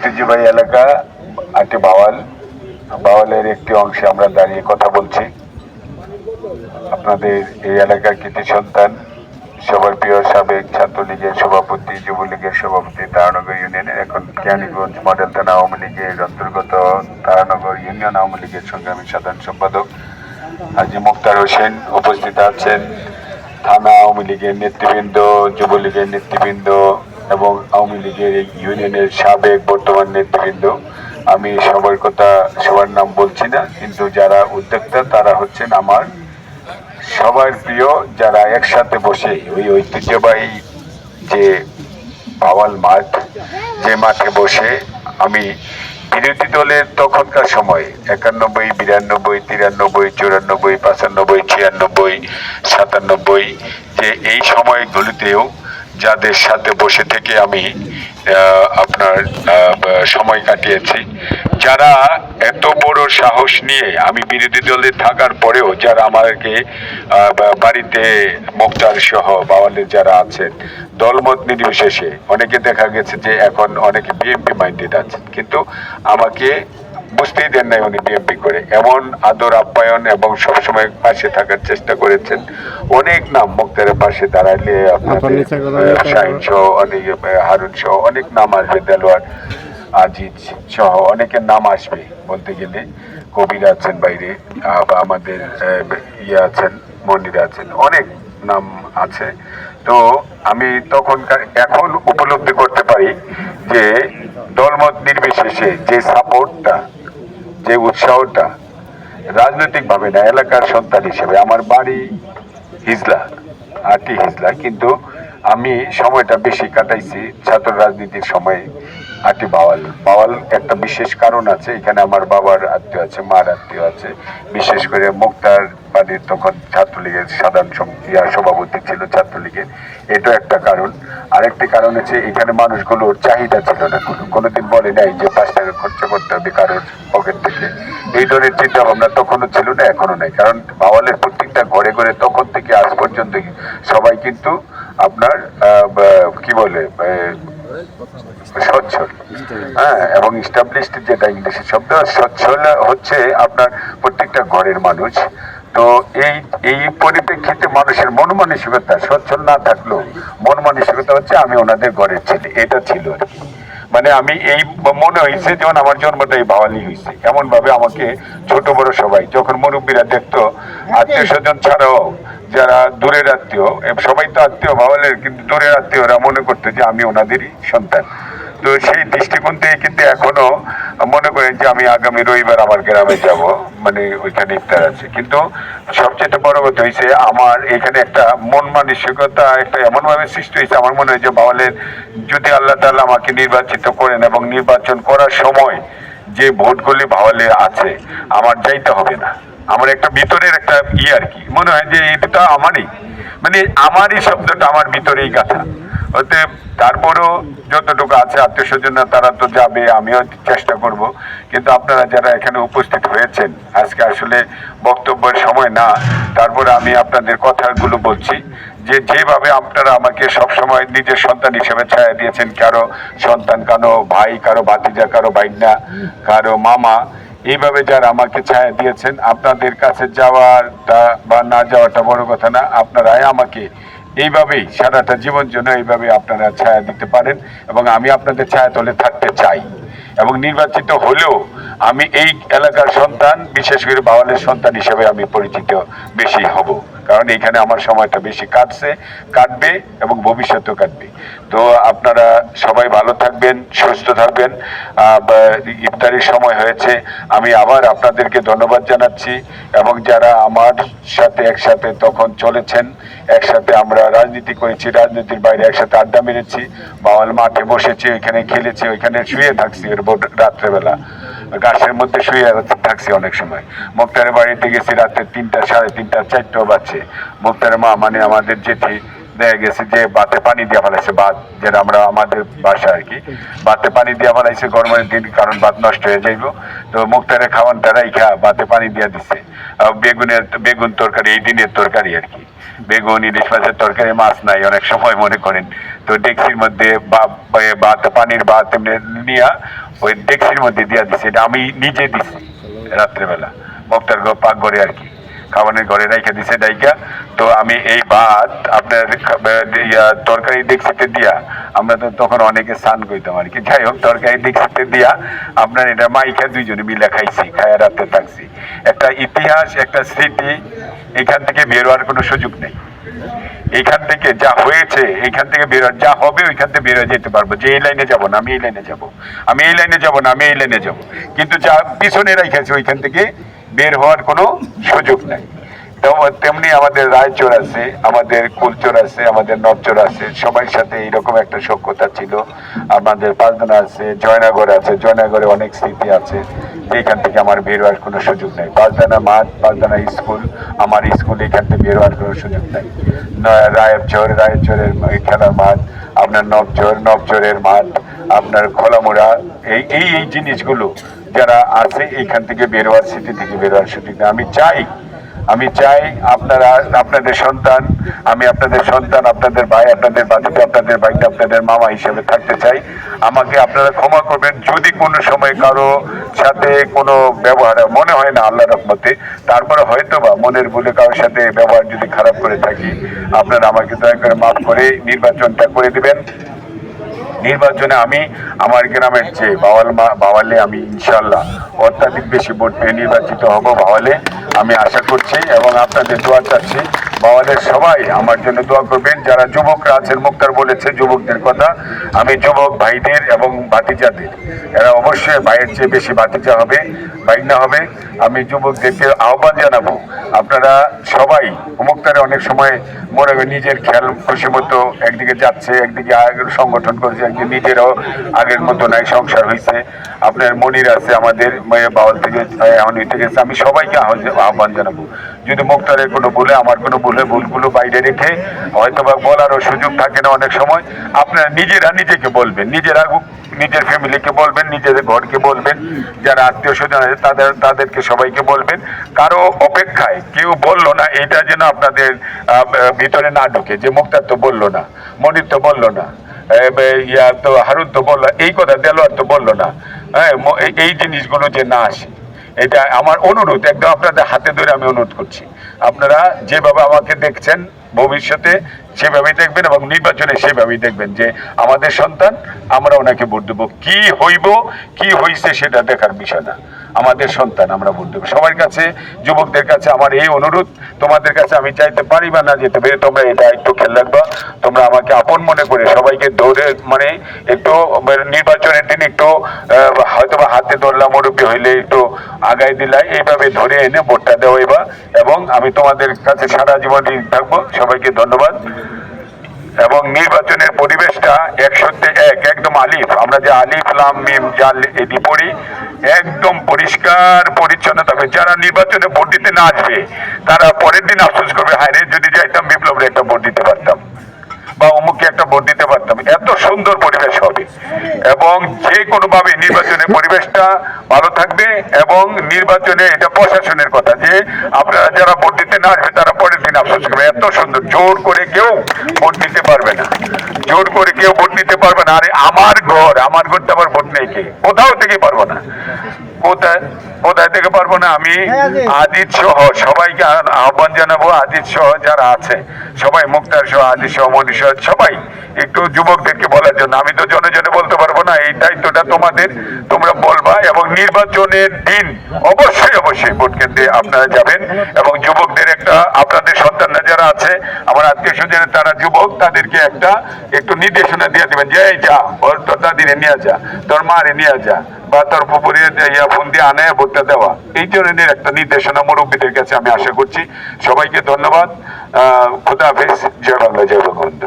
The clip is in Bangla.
ঐতিহ্যবাহী এলাকা আটি বাওয়াল। বাওয়ালের একটি অংশে আমরা দাঁড়িয়ে কথা বলছি। আপনাদের এই এলাকার কৃতি সন্তান, সবার প্রিয় সাবেক ছাত্রলীগের সভাপতি, যুবলীগের সভাপতি তারানগর ইউনিয়নের এখন কেরানীগঞ্জ মডেল থানা আওয়ামী লীগের অন্তর্গত তারানগর ইউনিয়ন আওয়ামী লীগের সংগ্রামী সাধারণ সম্পাদক হাজি মুক্তার হোসেন উপস্থিত আছেন। থানা আওয়ামী লীগের নেতৃবৃন্দ, যুবলীগের নেতৃবৃন্দ এবং আওয়ামী লীগের এই ইউনিয়নের সাবেক বর্তমান নেতৃবৃন্দ। আমি সবার কথা সবার নাম বলছি না, কিন্তু যারা উদ্যোক্তা, তারা হচ্ছেন আমার সবার প্রিয়, যারা একসাথে বসে ওই ঐতিহ্যবাহী যে বাওয়াল মাঠ, যে মাঠে বসে আমি বিরোধী দলের তখনকার সময় একানব্বই, বিরানব্বই, তিরানব্বই, চুরানব্বই, পঁচানব্বই, ছিয়ানব্বই, সাতানব্বই, যে এই সময়গুলিতেও যাদের সাথে বসে থেকে আমি আপনার সময় কাটিয়েছি। যারা এত বড় সাহস নিয়ে আমি বিরোধী দলে থাকার পরেও যারা আমাকে বাড়িতে মুক্তার সহ বাওয়ালের যারা আছেন, দলমত নির্বিশেষে, অনেকে দেখা গেছে যে এখন অনেকে বিএনপি মাইন্ডেড আছেন। কিন্তু আমাকে বুঝতেই দেন নাই উনি বিএনপি করে। এমন আদর আপ্যায়ন এবং সবসময় পাশে থাকার চেষ্টা করেছেন। অনেক নাম মুক্তারের পাশে হবে। শাহিন সহ অনেক হারুন সহ অনেক নাম আসবে দেলোয়ার আজিজ সহ অনেকের নাম আসবে বলতে গেলে। কবির আছেন বাইরে বা আমাদের ইয়ে আছেন মন্দির আছেন অনেক নাম আছে। তো আমি তখনকার এখন উপলব্ধি করতে পারি যে দলমত নির্বিশেষে যে সাপোর্টটা যে উৎসাহটা রাজনৈতিকভাবে না এলাকার সন্তান হিসেবে আমার বাড়ি হিজলা আটি হিজলা কিন্তু আমি সময়টা বেশি কাটাইছি, ছাত্র রাজনীতির সময়ে আটি বাওয়াল। বাওয়াল একটা বিশেষ কারণ আছে, এখানে আমার বাবার আত্মীয় আছে, মার আত্মীয় আছে। বিশেষ করে মুক্তার বাড়ির তখন ছাত্রলীগের সাধারণ সভাপতি ছিল ছাত্রলীগের। এটা একটা কারণ। আরেকটি কারণ হচ্ছে, এখানে মানুষগুলোর চাহিদা ছিল না। কোনো, কোনোদিন বলে নাই যে পাঁচ টাকা খরচা করতে হবে কারোর পকেট থেকে। এই ধরনের চিন্তা ভাবনা তখনও ছিল না এখনও নাই। কারণ বাওয়ালের প্রত্যেকটা ঘরে ঘরে তখন থেকে আজ পর্যন্ত সবাই কিন্তু আপনার কি বলে সচ্ছল হ্যাঁ এবং স্টাবলিশড যেটা ইংলিশে শব্দ সচ্ছল হচ্ছে আপনার প্রত্যেকটা ঘরের মানুষ। তো এই এই পরিপ্রেক্ষিতে মানুষের মন মানসিকতা সচ্ছল না থাকলেও মন মানসিকতা হচ্ছে আমি ওনাদের ঘরের ছেলে। এটা ছিল আর কি। মানে আমি এই মনে হয়েছে যেমন আমার জন্মটা এই ভাওয়ালি হয়েছে। এমন ভাবে আমাকে ছোট বড় সবাই, যখন মুরব্বীরা দেখতো, আত্মীয় স্বজন ছাড়াও যারা দূরের আত্মীয় সবাই তো আত্মীয় বাওয়ালের কিন্তু দূরের আত্মীয়রা মনে করতো যে আমি ওনাদেরই সন্তান। তো সেই দৃষ্টিকোণ থেকে কিন্তু এখনও মনে করেন যে আমি আগামী রবিবার আমার গ্রামে যাব মানে ওইখানে ইফতার আছে। কিন্তু সবচেয়ে বড় কথা হয়েছে আমার এখানে একটা মন মানসিকতা একটা এমন ভাবে সৃষ্টি হয়েছে আমার মনে হয় যে বাওয়ালের যদি আল্লাহ তাআলা আমাকে নির্বাচিত করেন এবং নির্বাচন করার সময় যে ভোটগুলি ভাওয়ালে আছে, আমার যাইতে হবে না। আমার একটা ভিতরের একটা ইয়ে আর কি। মনে হয় যে এটা আমারই। মানে আমারই শব্দটা আমার ভিতরেই গাথা। অতএব তারপরেও যতটুকু আছে আত্মীয় স্বজনরা তারা তো যাবে, আমিও চেষ্টা করব। কিন্তু আপনারা যারা এখানে উপস্থিত হয়েছেন, আজকে আসলে বক্তব্যের সময় না, তারপরে আমি আপনাদের কথাগুলো বলছি যে যেভাবে আপনারা আমাকে সবসময় নিজের সন্তান হিসেবে ছায়া দিয়েছেন, কারও সন্তান, কারও ভাই, কারও ভাতিজা, কারও বাইনা কারও মামা এইভাবে যারা আমাকে ছায়া দিয়েছেন, আপনাদের কাছে যাওয়াটা বা না যাওয়াটা বড় কথা না, আপনারাই আমাকে এইভাবেই সারাটা জীবন জন্য এইভাবে আপনারা ছায়া দিতে পারেন এবং আমি আপনাদের ছায়া তলে থাকতে চাই। এবং নির্বাচিত হলেও আমি এই এলাকার সন্তান, বিশেষ করে বাওয়ালের সন্তান হিসেবে আমি পরিচিত বেশি হব। কারণ এখানে আমার সময়টা বেশি কাটছে, কাটবে এবং ভবিষ্যতেও কাটবে। তো আপনারা সবাই ভালো থাকবেন, সুস্থ থাকবেন। ইফতারির সময় হয়েছে। আমি আবার আপনাদেরকে ধন্যবাদ জানাচ্ছি এবং যারা আমার সাথে একসাথে তখন চলেছেন, একসাথে আমরা রাজনীতি করেছি, রাজনীতির বাইরে একসাথে আড্ডা মেরেছি, বাওয়াল মাঠে বসেছি, ওইখানে খেলেছি, ওইখানে শুয়ে থাকছি রাত্রেবেলা। গাছের মধ্যে শুয়ে থাকছি অনেক সময়। মুক্তারের বাড়িতে গেছি রাতে তিনটা, সাড়ে তিনটা, চারটাও বাজছে। মুক্তারের মা মানে আমাদের জেঠি দেখা গেছে যে বাতে পানি দিয়ে ফেলাইছে, বাত, যেটা আমরা আমাদের বাসা আর কি। বাতে পানি দিয়ে ফেলাইছে গরমের দিন, কারণ বাত নষ্ট হয়ে যাইব। তো মুক্তারের খাওয়ানটা রাইখা, বাতে পানি দিয়ে দিছে। বেগুনের, বেগুন তরকারি, এই দিনের তরকারি আর কি। বেগুন, ইলিশ মাছের তরকারি, মাছ নাই, অনেক সময় মনে করেন। তো ডেক্সির মধ্যে বা- বা- ভাত পানির বাত এমনি নিয়ে ওই ডেক্সির মধ্যে দিয়া দিছে, এটা আমি নিজে দিছি রাত্রেবেলা। মুক্তার ঘর পাক ঘরে আর কি। খাবারের ঘরে রাইখা দিছে ডাইকা তো আমি এই ভাত আপনার তরকারি ডেক্সিতে দিয়া, আমরা তো তখন অনেকে স্নান করতাম আর কি। যাই হোক, তরকারি ডেক্সিতে দিয়া আপনার এটা মাইখা দুইজনে মিলে খাইছি, খায়া রাতে থাকছি। একটা ইতিহাস, একটা স্মৃতি, এখান থেকে বেরোয়ার কোনো সুযোগ নেই। এখান থেকে যা হয়েছে, এখান থেকে বের যা হবে, ওইখান থেকে বের হয়ে যেতে পারব। যে এই লাইনে যাব না, আমি এই লাইনে যাব। আমি এই লাইনে যাব না, আমি এই লাইনে যাব। কিন্তু যা পিছনে রেখেছে ওইখান থেকে বের হওয়ার কোনো সুযোগ নাই। তেমনি আমাদের রায়চোর আছে, আমাদের কুলচোর আছে, আমাদের নবচোর আছে, সবার সাথে এইরকম একটা সক্ষতা ছিল। আমাদের পাঁচদানা আছে, জয়নগর আছে, জয়নগরে অনেক স্মৃতি আছে। যেখান থেকে আমার বের হওয়ার কোনো সুযোগ নেই। পাঁচদানা মাঠ পাঁচদানা স্কুল, আমার স্কুল এখান থেকে বের হওয়ার কোনো সুযোগ নেই। রায়চরের ওই খেলার মাঠ, আপনার নবচর, নবচরের মাঠ, আপনার খোলামোড়া, এই এই এই জিনিসগুলো যারা আছে এইখান থেকে বের হওয়ার স্মৃতি থেকে বের হওয়ার সুযোগ নেই। আমি চাই আমি চাই আপনারা, আপনাদের সন্তান, আমি আপনাদের সন্তান, আপনাদের ভাই, আপনাদের বাড়িতে আপনাদের বাড়িতে আপনাদের মামা হিসেবে থাকতে চাই। আমাকে আপনারা ক্ষমা করবেন, যদি কোনো সময় কারও সাথে কোনো ব্যবহার, মনে হয় না আল্লাহ রহমতে, তারপরে হয়তো বা মনের ভুলে কারোর সাথে ব্যবহার যদি খারাপ করে থাকি, আপনারা আমাকে দয়া করে মাফ করে নির্বাচনটা করে দিবেন। নির্বাচনে আমি আমার গ্রামের চেয়ে বাওয়াল মা- বাওয়ালে আমি ইনশাল্লাহ অত্যাধিক বেশি ভোট পেয়ে নির্বাচিত হব বাওয়ালে। আমি আশা করছি এবং আপনাদের দোয়া চাচ্ছি বাবাদের সবাই আমার জন্য দোয়া করবেন। যারা যুবকরা আছেন, মুক্তার বলেছে যুবকদের কথা, আমি যুবক ভাইদের এবং ভাতিজাদের। এরা অবশ্যই ভাইয়ের চেয়ে বেশি ভাতিজা হবে বাইনা হবে, আমি যুবকদেরকে আহ্বান জানাব। আপনারা সবাই, মুক্তারে অনেক সময় মনে নিজের খেয়াল খুশি মতো একদিকে যাচ্ছে, একদিকে আগের সংগঠন করছে, একদিকে নিজেরাও আগের মতো নাই, সংসার হয়েছে আপনার মনির আছে আমাদের বাউল থেকে গেছে। আমি সবাইকে আহ্বান- আহ্বান জানাব। যদি মুক্তারের কোনো ভুলে আমার কোনো ভুলে ভুলগুলো বাইরে রেখে হয়তো বা বলারও সুযোগ থাকে না অনেক সময়, আপনারা নিজেরা নিজেকে বলবেন, নিজেরা নিজের ফ্যামিলিকে বলবেন নিজেদের ঘরকে বলবেন, যারা আত্মীয় স্বজন আছে, তাদের, তাদেরকে সবাইকে বলবেন। কারও অপেক্ষায় কেউ বলল না, এটা যেন আপনাদের ভিতরে না ঢুকে, যে মুক্তার তো বলল না, মনির তো বলল না ইয়া তো হারুন তো বলল এই কথা দেলোয়ার তো বলল না হ্যাঁ এই জিনিসগুলো যে না আসে। এটা আমার অনুরোধ, একদম আপনাদের হাতে ধরে আমি অনুরোধ করছি। আপনারা যেভাবে আমাকে দেখছেন ভবিষ্যতে, সেভাবেই দেখবেন এবং নির্বাচনে সেভাবেই দেখবেন যে আমাদের সন্তান, আমরা ওনাকে ভোট দেবো। কি হইব, কি হইছে সেটা দেখার বিষয় না। আমাদের সন্তান, আমরা ভোট দেবো। সবার কাছে, যুবকদের কাছে আমার এই অনুরোধ, তোমাদের কাছে আমি চাইতে পারি বা না যেতে পারি, তোমরা এটা একটু খেয়াল রাখবা। তোমরা আমাকে আপন মনে করে সবাইকে ধরে মানে একটু মানে নির্বাচনের দিন একটু আহ, হয়তো বা হাতে ধরলাম মুরব্বী হইলে একটু আগাই দিলাই, এইভাবে ধরে এনে ভোটটা দেওয়াইবা এবং আমি তোমাদের কাছে সারা জীবন ঋণী থাকব। সবাইকে ধন্যবাদ। এবং নির্বাচনের পরিবেশটা একশোতে এক, একদম আলিফ। আমরা যে আলিফ, লাম, মিম, জাল এটি পড়ি, একদম পরিষ্কার, পরিচ্ছন্ন থাকবে। যারা নির্বাচনে ভোট দিতে না আসবে, তারা পরের দিন আফসোস করবে, হায় রে, যদি যাইতাম বিপ্লবের একটা ভোট দিতে পারতাম। বা অমুককে একটা ভোট দিতে সুন্দর পরিবেশ হবে। এবং যে কোনো ভাবে নির্বাচনের পরিবেশটা ভালো থাকবে এবং নির্বাচনে এটা প্রশাসনের কথা যে আপনারা যারা ভোট দিতে না আসবে, তারা পরের দিন আফসোস করবে। এত সুন্দর। জোর করে কেউ ভোট দিতে পারবে না। জোর করে কেউ ভোট দিতে পারবে না। আরে আমার ঘর, আমার ঘরটা আমার ভোট নেই কে? কোথাও থেকে পারব না। কোথায়? কোথায় থেকে পারব না? আমি আজিত সহ সবাইকে আহ্বান জানাব আজিত সহ যারা আছে সবাই মুক্তার সহ আজিত সহ মনীষ সহ সবাই। একটু যুবকদেরকে বলার জন্য। আমি তো জনে জনে বলতে পারব না এই দায়িত্বটা তোমাদের। তোমরা বলবা এবং নির্বাচনের দিন অবশ্যই অবশ্যই ভোট কেন্দ্রে আপনারা যাবেন এবং যুবকদের একটা আপনাদের সন্তানরা যারা আছে আমার আত্মীয় স্বজন তারা যুবক তাদেরকে একটা একটু নির্দেশনা দিয়ে দেবেন যে এই যা ওর তোর দাদিরে নিয়ে যা তোর মারে নিয়ে যা। বা তার উপরে ইয়া ফোন দিয়ে আনে, ভোটটা দেওয়া। এই ধরনের একটা নির্দেশনা মুরব্বীদের কাছে আমি আশা করছি। সবাইকে ধন্যবাদ। খুদা হাফেজ। জয় বাংলা, জয় বঙ্গবন্ধু।